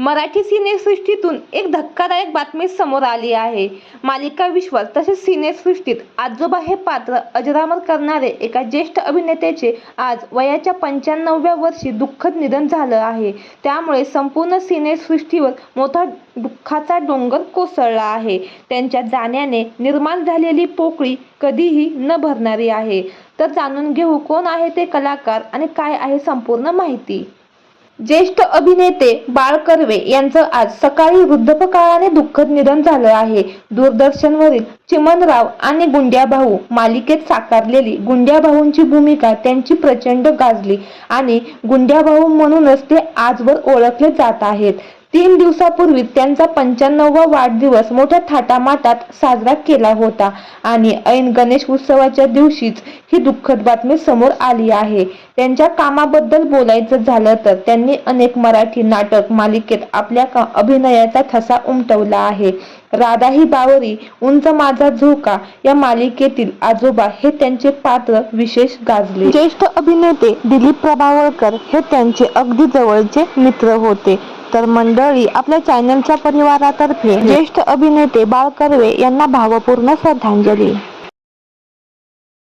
मराठी सिनेसृष्टीतून एक धक्कादायक बातमी समोर आली आहे. मालिका विश्वास तसेच सिनेसृष्टीत आजोबा हे पात्र अजरामर करणारे एका ज्येष्ठ अभिनेत्याचे आज वयाच्या पंच्याण्णवव्या वर्षी दुःखद निधन झालं आहे. त्यामुळे संपूर्ण सिनेसृष्टीवर मोठा दुःखाचा डोंगर कोसळला आहे. त्यांच्या जाण्याने निर्माण झालेली पोकळी कधीही न भरणारी आहे. तर जाणून घेऊ कोण आहे ते कलाकार आणि काय आहे संपूर्ण माहिती? ज्येष्ठ अभिनेते बाळ कर्वे यांचं आज सकाळी वृद्धपकाळाने दुःखद निधन झालं आहे. दूरदर्शनवरील चिमनराव आणि गुंड्या भाऊ मालिकेत साकारलेली गुंड्या भाऊंची भूमिका त्यांची प्रचंड गाजली आणि गुंड्या भाऊ म्हणूनच ते आजवर ओळखले जात आहेत. तीन दिवसापूर्वी त्यांचा पंच्याण्णववा वाढदिवस मोठ्या थाटामाटात साजरा केला होता. आणि ऐन गणेश उत्सवाच्या दिवशीच ही दुःखद बातमी समोर आली आहे. त्यांच्या कामाबद्दल बोलायचं झालं तर त्यांनी अनेक मराठी नाटक मालिकेत आपल्या का अभिनयाचा ठसा उमटवला आहे. राधा ही बावरी उंच माझा झोका या मालिकेतील आजोबा हे त्यांचे पात्र विशेष गाजले. ज्येष्ठ अभिनेते दिलीप प्रभावळकर हे त्यांचे अगदी जवळचे मित्र होते. तर मंडळी आपल्या चॅनलच्या परिवारातर्फे ज्येष्ठ अभिनेते बाळ कर्वे यांना भावपूर्ण श्रद्धांजली.